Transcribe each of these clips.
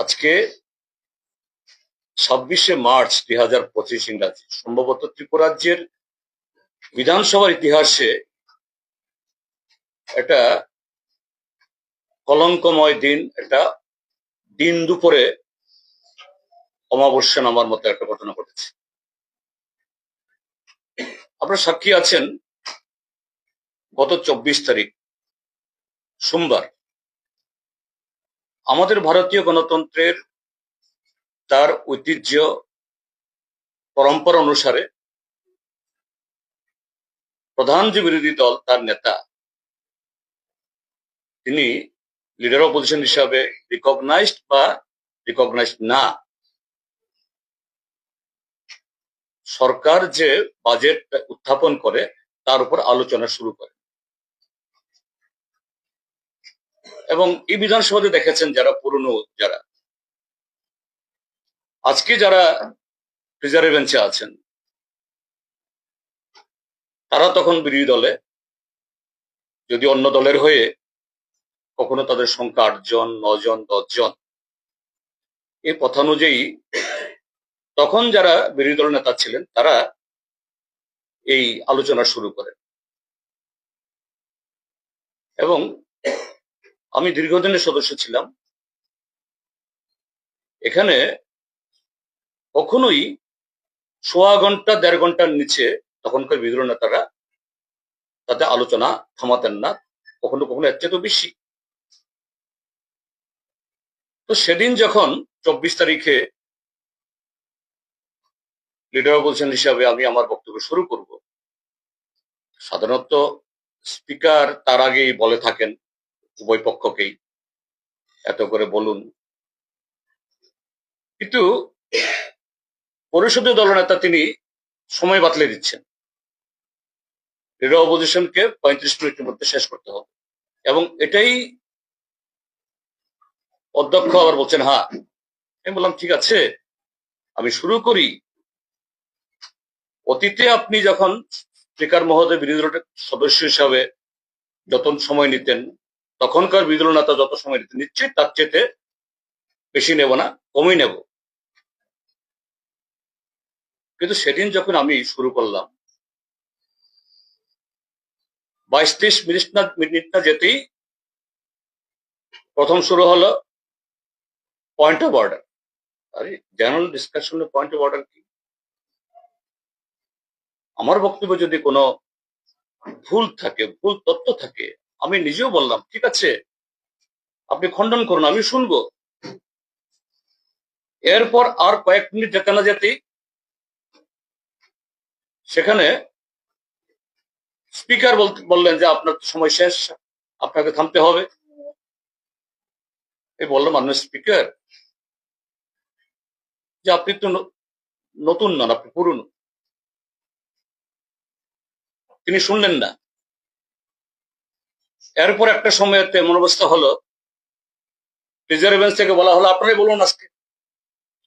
আজকে ছাব্বিশে মার্চ দুই হাজার পঁচিশ ইংরাজি, সম্ভবত ত্রিপুরাজ্যের বিধানসভার ইতিহাসে একটা কলঙ্কময় দিন, একটা দিন দুপুরে অমাবস্যা নামার মতো একটা ঘটনা ঘটেছে। আপনার সাক্ষী আছেন গত চব্বিশ তারিখ সোমবার। আমাদের ভারতীয় গণতন্ত্রের তার ঐতিহ্য পরম্পরা অনুসারে প্রধান যে বিরোধী দল তার নেতা, তিনি লিডার অপোজিশন হিসাবে রিকগনাইজড বা রিকগনাইজড না। সরকার যে বাজেট উত্থাপন করে, তার উপর আলোচনা শুরু করে। এবং এই বিধানসভাতে দেখেছেন যারা পুরনো যারা। আজকে যারা রিজার্ভ বেঞ্চে আছেন, তারা তখন বিরোধী দলে, যদি অন্য দলের হয়ে কখনো তাদের সংখ্যা আটজন, নজন, দশজন, এই কথা অনুযায়ী তখন যারা বিরোধী দল নেতা ছিলেন, তারা এই আলোচনা শুরু করেন। এবং আমি দীর্ঘদিনের সদস্য ছিলাম। এখানে কখনোই সোয়া ঘণ্টা, দেড় ঘণ্টার নিচে তখনকার বিদ্রোহ নেতারা তাতে আলোচনা থামাতেন না, কখনো কখনো এর চেয়ে তো বেশি। তো সেদিন যখন চব্বিশ তারিখে লিডার অপোজিশন হিসাবে আমি আমার বক্তব্য শুরু করব, সাধারণত স্পিকার তার আগেই বলে থাকেন উভয় পক্ষকেই এত করে বলুন। কিন্তু পরিষদীয় দলনেতা তিনি সময় বাতলে দিচ্ছেন। লিডার অপোজিশনকে পঁয়ত্রিশ মিনিটের মধ্যে শেষ করতে হবে। এবং এটাই অধ্যক্ষ আবার বলছেন হ্যাঁ আমি বললাম, ঠিক আছে, আমি শুরু করি। অতীতে আপনি যখন স্পিকার মহোদয় বিরোধী দলের সদস্য হিসাবে যতন সময় নিতেন তখনকার দল নেতা যত সময় নিশ্চয়ই তার চেয়ে বেশি নেব না, কমই নেব। কিন্তু সেদিন যখন আমি শুরু করলাম বাইশ তেইশ মিনিট না মিনিট না যেতেই প্রথম শুরু হলো পয়েন্ট অফ অর্ডার আরে জেনারেল ডিসকাশনে পয়েন্ট অফ অর্ডার কি? আমার বক্তব্য যদি কোনো ভুল থাকে, ভুল তথ্য থাকে আমি নিজেও বললাম, ঠিক আছে? আপনি খণ্ডন করুন, আমি শুনব। এরপর আর কয়েক মিনিট যেতে না যেতেই, সেখানে স্পিকার বললেন যে আপনার সময় শেষ, আপনাকে থামতে হবে। এই বললাম মাননীয় স্পিকার? যে আপনি তো নতুন নন, আপনি পুরনো। তিনি শুনলেন না। এরপর একটা সময়েতে এমন অবস্থা হলো বেঞ্চ থেকে বলা হলো, আপনারাই বলুন আজকে।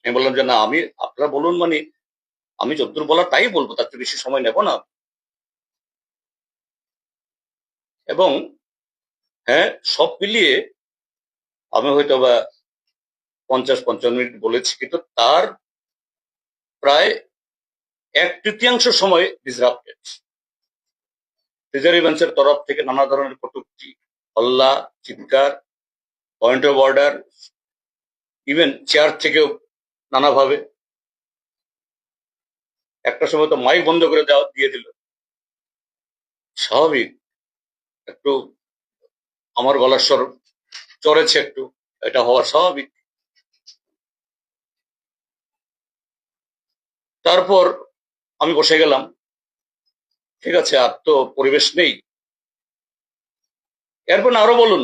আমি বললাম যে, না, আমি, আপনারা বলুন মানে আমি যতদূর বলা তাই বলব, তার বেশি সময় নেব না। এবং হ্যাঁ সব মিলিয়ে আমি হয়তো বা পঞ্চাশ, পঞ্চান্ন মিনিট বলেছি, কিন্তু তার প্রায় এক তৃতীয়াংশ সময় ডিসরাপ্টেড রিজার্ভ বেঞ্চের তরফ থেকে নানা ধরনের কটুক্তি, হল্লা, চিৎকার point of order even chair থেকেও নানাভাবে। একটা সময় তো মাইক বন্ধ করে দেওয়া, দিয়ে দিল। স্বাভাবিক। একটু আমার গলার স্বর চড়েছে একটু, এটা হওয়া স্বাভাবিক। তারপর আমি বসে গেলাম। ঠিক আছে, আর তো পরিবেশ নেই। এরপর আরও বলুন।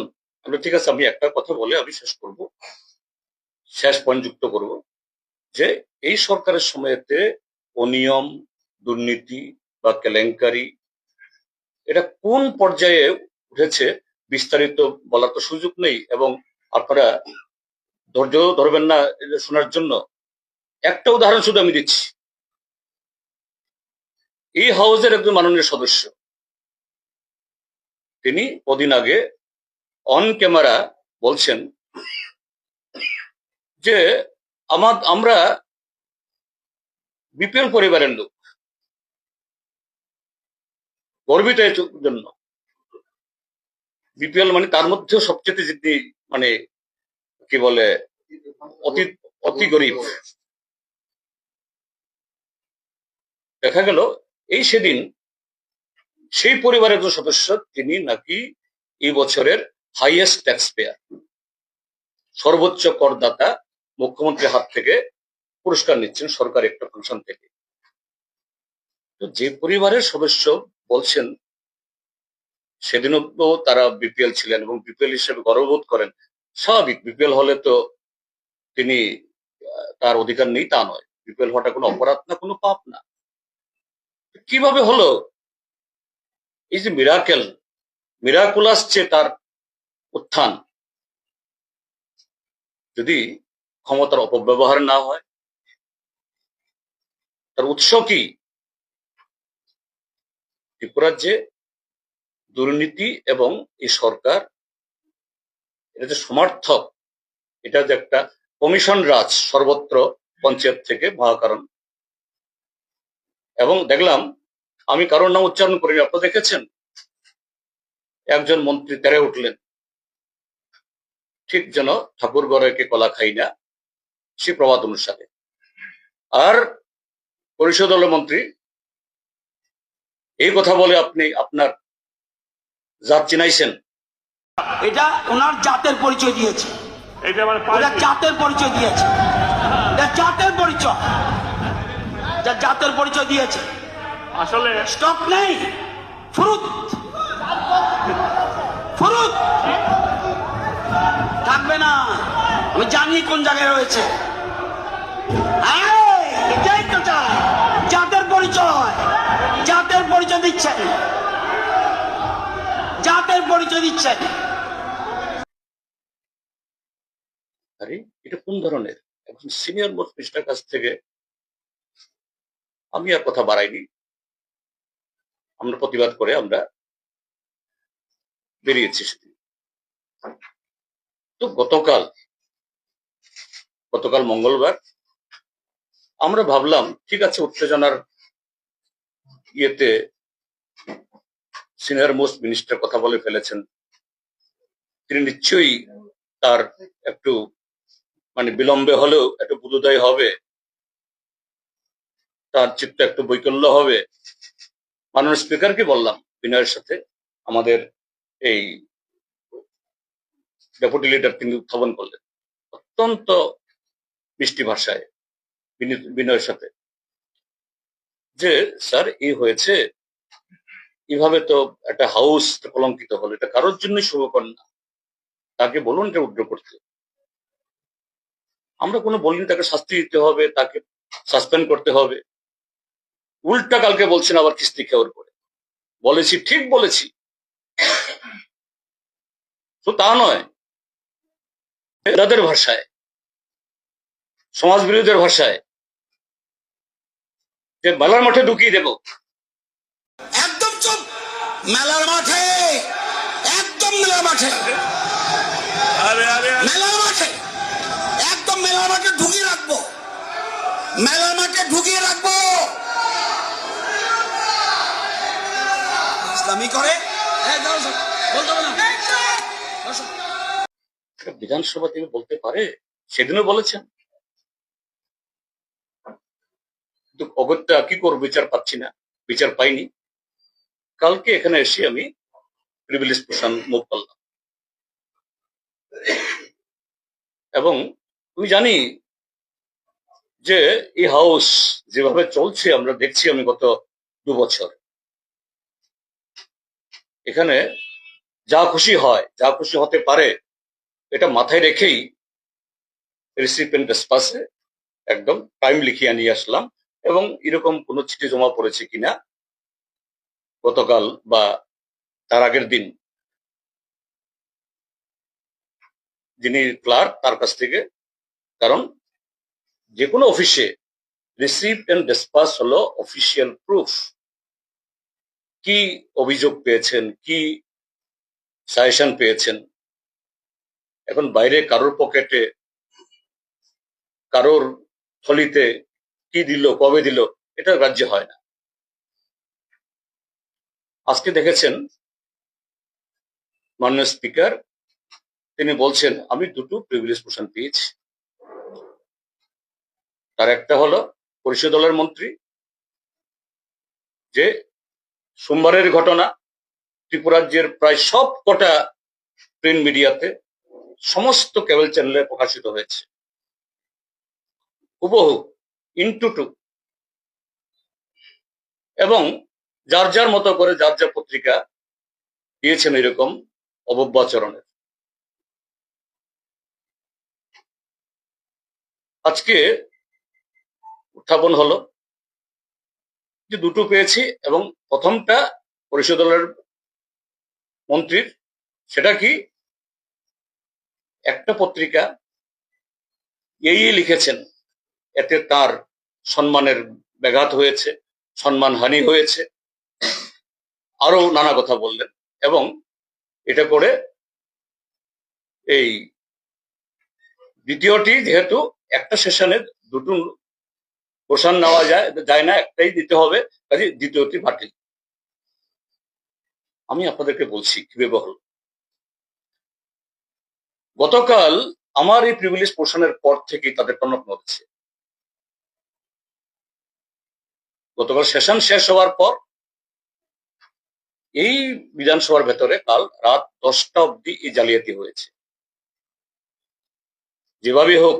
ঠিক আছে, আমি একটা কথা বলে আমি শেষ করব। শেষ পয়েন্ট যুক্ত করব যে এই সরকারের সময়তে অনিয়ম, দুর্নীতি বা কেলেঙ্কারি, এটা কোন পর্যায়ে উঠেছে বিস্তারিত বলার তো সুযোগ নেই এবং আপনারা ধৈর্য ধরবেন না শোনার জন্য। একটা উদাহরণ শুধু আমি দিচ্ছি। এই হাউসের একজন মাননীয় সদস্য। তিনি কদিন আগে অন ক্যামেরা বলছেন যে আমার আমরা বিপিএল পরিবারের লোক। গর্বিত এর জন্য। বিপিএল মানে তার মধ্যেও সবচেয়ে যদি মানে কি বলে, অতি অতি গরিব। দেখা গেল এই সেদিন সেই পরিবারের একজন সদস্য, তিনি নাকি এই বছরের হাইয়েস্ট ট্যাক্স পেয়ার সর্বোচ্চ করদাতা, মুখ্যমন্ত্রীর হাত থেকে পুরস্কার নিচ্ছেন সরকারি একটা ফাংশন থেকে। তো যে পরিবারের সদস্য বলছেন, সেদিনও তারা বিপিএল ছিলেন এবং বিপিএল হিসেবে গর্ববোধ করেন। স্বাভাবিক, বিপিএল হলে তো তিনি তার অধিকার নেই তা নয়। বিপিএল হওয়াটা কোনো অপরাধ না, কোনো পাপ না। কীভাবে হলো? এই যে মিরাকেল মিরাকুলাস যে তার উত্থান, যদি ক্ষমতার অপব্যবহার না হয়, তার উৎস কি? ত্রিপুরাজ্যে দুর্নীতি এবং এই সরকার, এটা যে সমর্থক, এটা যে একটা কমিশন রাজ সর্বত্র পঞ্চায়েত থেকে মহাকারণ এবং দেখলাম আমি কারোর নাম উচ্চারণ করিনি। আপনারা দেখেছেন? একজন মন্ত্রী তেরে উঠলেন। ঠিক যেন ঠাকুর গড়েকে কলা খাই না সে প্রবাদ অনুসারে। আর পরিষদ মন্ত্রী এই কথা বলে আপনি আপনার জাত চিনাইছেন? এটা ওনার জাতের পরিচয় দিয়েছে। এটা মানে জাতের পরিচয় দিয়েছে। জাতের পরিচয়। যা জাতের পরিচয় দিয়েছে। আসলে স্টক নেই। ফুরুত ফুরুত থাকবে না। আমি জানি কোন জায়গায় রয়েছে। এটাই তো চাই জাতের পরিচয়। জাতের পরিচয় দিচ্ছেন জাতের পরিচয় দিচ্ছেন আরে এটা কোন ধরনের? একজন সিনিয়র মিনিস্টার কাছ থেকে আমি আর কথা বাড়াইনি। আমরা প্রতিবাদ করে আমরা বেরিয়েছি তো গতকাল গতকাল মঙ্গলবার আমরা ভাবলাম, ঠিক আছে, উত্তেজনার ইয়েতে সিনিয়র মোস্ট মিনিস্টার কথা বলে ফেলেছেন। তিনি নিশ্চয়ই তার একটু মানে বিলম্বে হলেও একটু বুধোদয় হবে। তার চিত্ত একটু বৈকল্য হবে। মাননীয় স্পিকারকে বললাম, বিনয়ের সাথে আমাদের এই ডেপুটি লিডার তিনি উত্থাপন করলেন। অত্যন্ত মিষ্টি ভাষায় বিনয়ের সাথে। যে, স্যার এই হয়েছে। এভাবে তো একটা হাউস কলঙ্কিত হলো। এটা কারোর জন্যই শুভকর না। তাকে বলুন এটা উগ্র করতে। আমরা কোনো বলিনি তাকে শাস্তি দিতে হবে, তাকে সাসপেন্ড করতে হবে। উল্টা কালকে বলছেন আবার কিস্তি খেওয়ার করে। বলেছি ঠিক বলেছি। তো তা নয় তাদের ভাষায় সমাজ বিরোধীদের ভাষায় যে মেলার মাঠে ঢুকিয়ে দেব। একদম চুপ! মেলার মাঠে একদম মেলার মাঠে। আরে আরে আরে। মেলার মাঠে একদম মেলার মাঠে ঢুকিয়ে রাখব। মেলার মাঠে ঢুকিয়ে রাখব করে। বিধানসভা থেকে বলতে পারে, সেদিনও বলেছেন। কিন্তু অগত্যা কি করব, বিচার পাচ্ছি না, বিচার পাইনি। কালকে এখানে এসে আমি প্রিভিলেজ প্রশান মুভ করলাম। এবং আমি জানি যে এই হাউস যেভাবে চলছে, আমরা দেখছি আমি গত দু বছর। এখানে যা খুশি হয়, যা খুশি হতে পারে, এটা মাথায় রেখেই রিসিপেন্ট স্পাসে একদম টাইম লিখিয়ে নিয়ে আসলাম এবং এরকম কোনো চিঠি জমা পড়েছে কিনা গতকাল বা তার আগের দিন। যিনি ক্লার্ক তার কাছ থেকে, কারণ যে কোনো অফিসে রিসিপ্ট অ্যান্ড ডিসপাস হলো অফিসিয়াল প্রুফ কি অভিযোগ পেয়েছেন? কি সাজেশন পেয়েছেন? এখন বাইরে কারোর পকেটে কারোর থলিতে কি দিল, কবে দিল, এটা রাজ্য হয় না। আজকে দেখেছেন, মাননীয় স্পিকার তিনি বলছেন, আমি দুটো প্রিভিলেজ পোর্শন পেয়েছি। তার একটা হলো পরিষদ দলের মন্ত্রী, যে সোমবারের ঘটনা, ত্রিপুরাজ্যের প্রায় সব কটা প্রিন্ট মিডিয়াতে সমস্ত কেবল চ্যানেলে প্রকাশিত হয়েছে। হুবহু ইন্টু টু এবং যার যার মতো করে যার যার পত্রিকা দিয়েছেন এরকম অবব্যাচরণের। আজকে উত্থাপন হলো। যে দুটো পেয়েছি এবং প্রথমটা পরিষদ দলের মন্ত্রীর। সেটা কি? একটা পত্রিকা এই লিখেছেন, এতে তার সম্মানের ব্যাঘাত হয়েছে সম্মানহানি হয়েছে আরও নানা কথা বললেন এবং এটা করে এই দ্বিতীয়টি যেহেতু একটা সেশনে দুটো পোষণ নেওয়া যায় যায় না, একটাই দিতে হবে, কাজে দ্বিতীয়টি বাতিল। আমি আপনাদেরকে বলছি কীভাবে হল গতকাল আমার এই প্রিভিলেজ পোর্শনের পর থেকে তাদের টনক নড়ছে। গতকাল সেশন শেষ হওয়ার পর এই বিধানসভার ভেতরে কাল রাত দশটা অবধি এই জালিয়াতি হয়েছে। যেভাবে হোক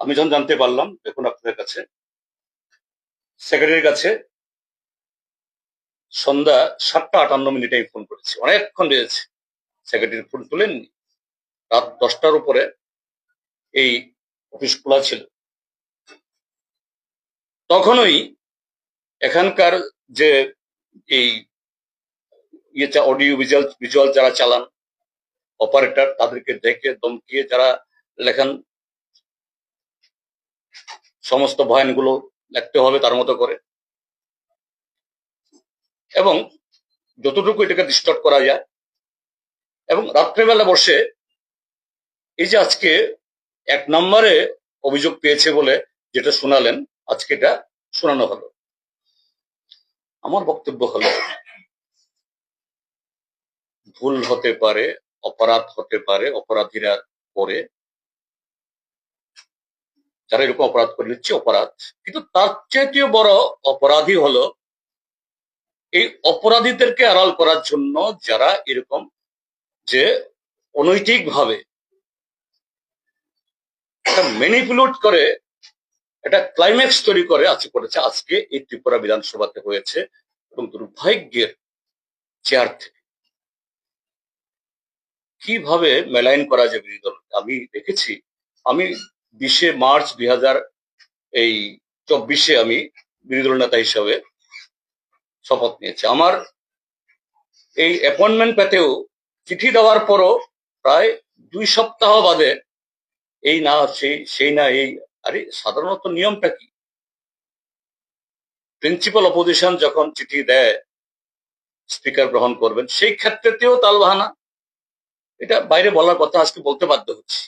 আমি যখন জানতে পারলাম দেখুন আপনাদের কাছে। সেক্রেটারির কাছে সন্ধ্যা সাতটা আটান্ন মিনিটে আমি ফোন করেছি। অনেকক্ষণ রয়েছে সেক্রেটারি ফোন তুলেননি। রাত দশটার উপরে এই অফিস খোলা ছিল। তখনই এখানকার যে এই ইয়েটা অডিও ভিজুয়াল ভিজুয়াল যারা চালান অপারেটর তাদেরকে দেখে দমকিয়ে যারা লেখান সমস্ত বয়ানগুলো লিখতে হবে তার মতো করে। এবং যতটুকু এটাকে ডিস্টার্ব করা যায়, এবং রাত্রেবেলা বসে এই যে আজকে এক নম্বরে অভিযোগ পেয়েছে বলে যেটা শোনালেন, আজকে এটা শোনানো হলো। আমার বক্তব্য হলো, ভুল হতে পারে, অপরাধ হতে পারে, অপরাধীরা করে যারা এরকম অপরাধ করে নিচ্ছে, অপরাধ। কিন্তু তার চেয়েও বড় অপরাধী হলো এই অপরাধীদেরকে আড়াল করার জন্য যারা এরকম যে অনৈতিক ভাবে ম্যানিপুলেট করে এটা ক্লাইম্যাক্স তৈরি করে আজকে করেছে। আজকে এই ত্রিপুরা বিধানসভাতে হয়েছে এবং দুর্ভাগ্যের চেয়ার থেকে। কীভাবে মেলাইন করা যায় বিরোধী দল আমি দেখেছি, আমি বিশে মার্চ দুই হাজার এই চব্বিশে আমি বিরোধী দল নেতা হিসাবে শপথ নিয়েছি। আমার এই অ্যাপয়েন্টমেন্ট পেতেও চিঠি দেওয়ার পরও প্রায় দুই সপ্তাহ বাদে এই না, সেই সেই না, এই, আরে সাধারণত নিয়মটা কি? প্রিন্সিপাল অপোজিশন যখন চিঠি দেয় স্পিকার গ্রহণ করবেন, সেই ক্ষেত্রেতেও তালবাহানা। এটা বাইরে বলার কথা, আজকে বলতে বাধ্য হচ্ছি।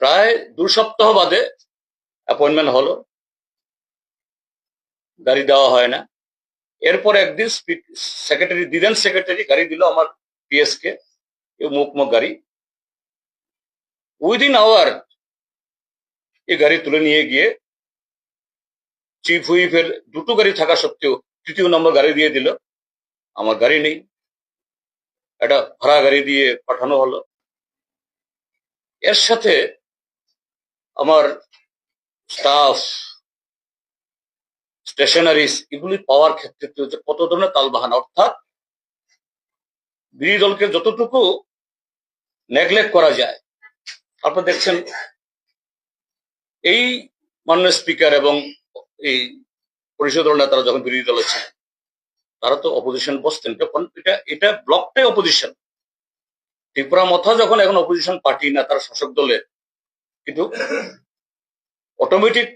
প্রায় দু সপ্তাহ বাদে অ্যাপয়েন্টমেন্ট হলো। গাড়ি দেওয়া হয় না। এরপর একদিন সেক্রেটারি দিলেন সেক্রেটারি গাড়ি দিল আমার পিএস কে মুখ গাড়ি। উইদিন আওয়ার এই গাড়ি তুলে নিয়ে গিয়ে চিফ হুইফের দুটো গাড়ি থাকা সত্ত্বেও তৃতীয় নম্বর গাড়ি দিয়ে দিল। আমার গাড়ি নেই। একটা ভাড়া গাড়ি দিয়ে পাঠানো হলো। এর সাথে আমার স্টাফ স্টেশনারিজ এগুলি পাওয়ার ক্ষেত্রে কত ধরনের তালবাহানা, অর্থাৎ বিরোধী দলকে যতটুকু নেগলেক্ট করা যায় আপনারা দেখছেন এই মাননীয় স্পিকার এবং এই পরিষদ দল নেতারা যখন বিরোধী দলে ছিলেন তারা তো অপোজিশন বসতেন তখন এটা এটা ব্লকটাই অপোজিশন ত্রিপুরা মথা যখন এখন অপোজিশন পার্টি না তারা শাসক দলে কিন্তু অটোমেটিক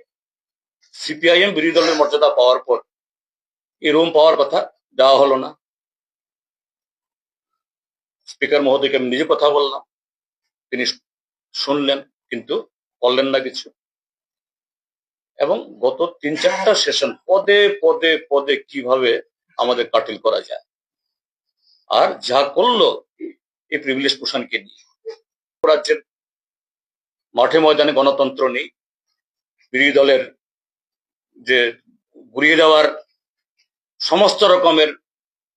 সিপিআইএম বিরোধী দলের মর্যাদা পাওয়ার পর এই রুম পাওয়ার কথা দেওয়া হলো না। স্পিকার মহোদয়কে আমি নিজে কথা বললাম, তিনি শুনলেন কিন্তু করলেন না কিছু। এবং গত তিন চারটা সেশন পদে পদে পদে কীভাবে আমাদের কাটিল করা যায়? আর যা করল এই প্রিভিলেজ পোষণকে নিয়ে। রাজ্যের মাঠে ময়দানে গণতন্ত্র নেই। বিরোধী দলের যে ঘুরিয়ে দেওয়ার সমস্ত রকমের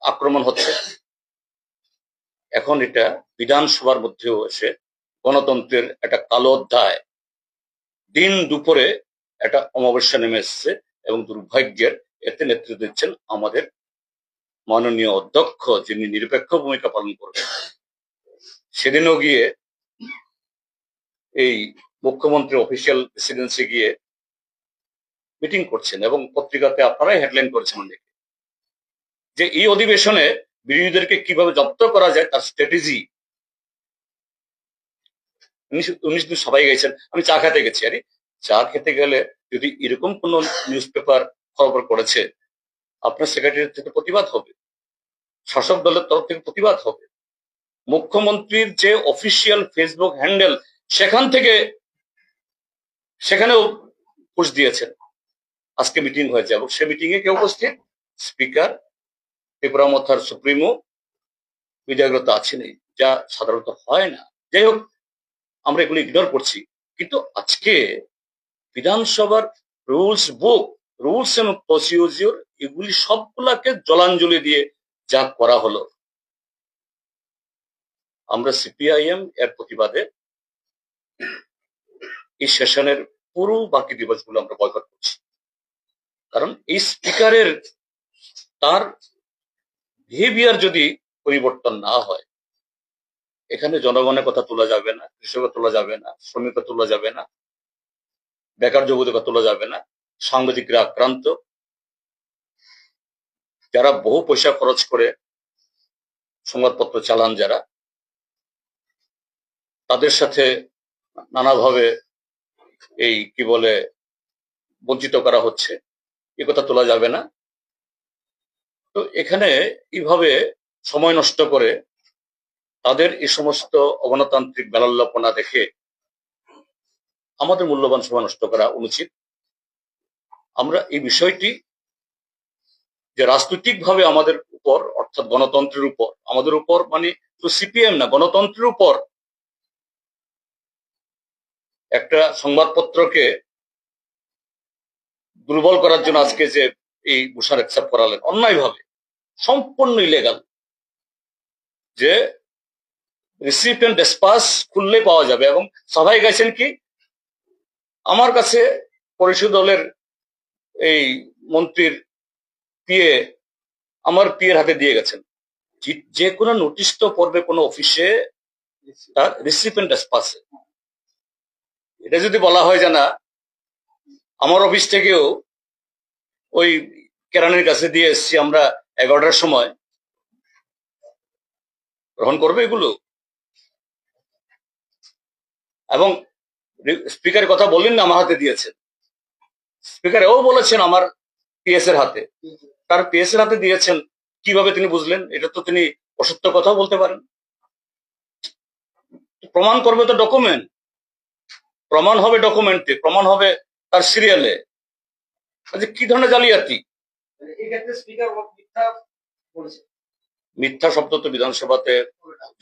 আক্রমণ হচ্ছে। এখন এটা বিধানসভার মধ্যেও এসে গণতন্ত্রের একটা কালো অধ্যায়। দিন দুপুরে একটা অমাবস্যা নেমে এসছে এবং দুর্ভাগ্যের এতে নেতৃত্ব দিচ্ছেন আমাদের মাননীয় অধ্যক্ষ যিনি নিরপেক্ষ ভূমিকা পালন করবেন। সেদিনও গিয়ে এই মুখ্যমন্ত্রী অফিসিয়াল রেসিডেন্সি গিয়ে মিটিং করছেন এবং পত্রিকাতে আপনারাই হেডলাইন করেছেন অনেকে। যে এই অধিবেশনে বিরোধীদেরকে কীভাবে জব্দ করা যায় তার স্ট্র্যাটেজি উনিশ দিন সবাই গেছেন, আমি চা খেতে গেছি, আরে চা খেতে গেলে যদি এরকম কোন নিউজ পেপার খবর করেছে আপনার সেক্রেটারি থেকে প্রতিবাদ হবে, শাসক দলের তরফ থেকে প্রতিবাদ হবে। মুখ্যমন্ত্রীর যে অফিসিয়াল ফেসবুক হ্যান্ডেল সেখান থেকে সেখানেও পোস্ট দিয়েছেন। আজকে মিটিং হয়েছে এবং সে মিটিং এ কে উপস্থিত? স্পিকার ত্রিপুরা মথার সুপ্রিমো বিজয়গ্রত আছেনই, যা সাধারণত হয় না। যাই হোক, আমরা এগুলো ইগনোর করছি। কিন্তু আজকে বিধানসভার রুলস বুক রুলস এবং প্রসিডিউর এগুলি সবগুলাকে জলাঞ্জলি দিয়ে যা করা হলো। আমরা সিপিআইএম এর প্রতিবাদে এই সেশনের পুরো বাকি দিবসগুলো আমরা বয়কট করছি। কারণ এই স্পিকারের তার বিহেভিয়ার যদি পরিবর্তন না হয়, এখানে জনগণের কথা তোলা যাবে না কৃষকের তোলা যাবে না শ্রমিকের তোলা যাবে না, বেকার যুবতীকে তোলা যাবে না, সাংবাদিকরা আক্রান্ত। যারা বহু পয়সা খরচ করে সংবাদপত্র চালান যারা, তাদের সাথে নানাভাবে এই কি বলে বঞ্চিত করা হচ্ছে। এ কথা তোলা যাবে না। তো এখানে এইভাবে সময় নষ্ট করে তাদের এই সমস্ত অগণতান্ত্রিক বেলাল্লাপনা দেখে আমাদের মূল্যবান সময় নষ্ট করা অনুচিত। আমরা এই বিষয়টি যে রাজনৈতিকভাবে আমাদের উপর, অর্থাৎ গণতন্ত্রের উপর, আমাদের উপর মানে তো সিপিএম না, গণতন্ত্রের উপর একটা সংবাদপত্রকে দুর্বল করার জন্য আজকে যে এই বুসার অ্যাকসেপ্ট করালেন, অন্যায়ভাবে, সম্পূর্ণ ইলেগাল যে রিসিপ্টেন্ট ডেসপাস খুললে পাওয়া যাবে এবং সবাই গেছেন কি? আমার কাছে পরিষদ দলের এই মন্ত্রীর পিএ, আমার পিএর হাতে দিয়ে গেছেন। যে- কোনো নোটিশ তো পড়বে কোনো অফিসে, তার রিসিপেন্ট ডেসপাসে এটা যদি বলা হয় যে না, আমার অফিস থেকেও ওই কেরানির কাছে দিয়ে এসছি আমরা এগারোটার সময়। গ্রহণ করবে এগুলো? এবং স্পিকার কথা বললেন না, আমার হাতে দিয়েছেন। স্পিকার এও বলেছেন আমার পিএস এর হাতে। তার পিএস এর হাতে দিয়েছেন, কীভাবে তিনি বুঝলেন? এটা তো তিনি অসত্য কথাও বলতে পারেন। প্রমাণ করবে তো ডকুমেন্ট। প্রমাণ হবে ডকুমেন্টে প্রমাণ হবে তার সিরিয়ালে আচ্ছা কি ধরনের জালিয়াতি? মিথ্যা শব্দ তো বিধানসভাতে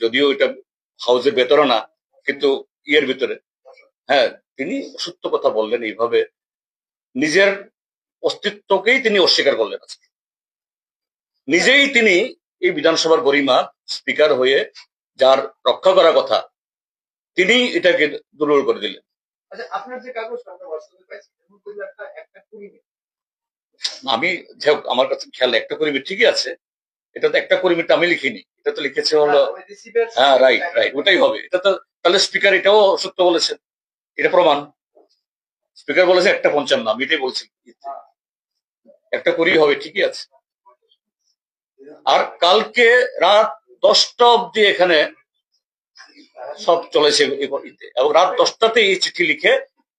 যদিও এটা হাউসের ভেতরে না কিন্তু ইয়ের ভিতরে। হ্যাঁ তিনি সত্য কথা বললেন এইভাবে। নিজের অস্তিত্বকেই তিনি অস্বীকার করলেন আজকে। নিজেই তিনি এই বিধানসভার গরিমা স্পিকার হয়ে যার রক্ষা করার কথা তিনি এটাকে দুর্বল করে দিলেন। আচ্ছা আমি যাই আমার কাছে খেয়াল একটা করিমি ঠিকই আছে। এটা তো একটা করিমিটা আমি লিখিনি। এটা তো লিখেছে হলো হ্যাঁ রাইট রাইট ওটাই হবে। এটা তো তাহলে স্পিকার এটাও সত্য বলেছেন। এটা প্রমাণ। স্পিকার বলেছে একটা পঞ্চান্ন আমি এটাই বলছি। একটা করি হবে ঠিকই আছে। আর কালকে রাত দশটা অব্দি এখানে সব চলেছে। এবং রাত দশটাতে এই চিঠি লিখে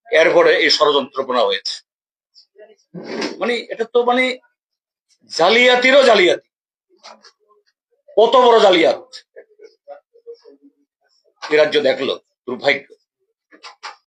এরপরে এই ষড়যন্ত্র বোনা হয়েছে। মানে এটা তো মানে জালিয়াতিরও জালিয়াতি। কত বড় জালিয়াত? রাজ্য দেখল, দুর্ভাগ্য।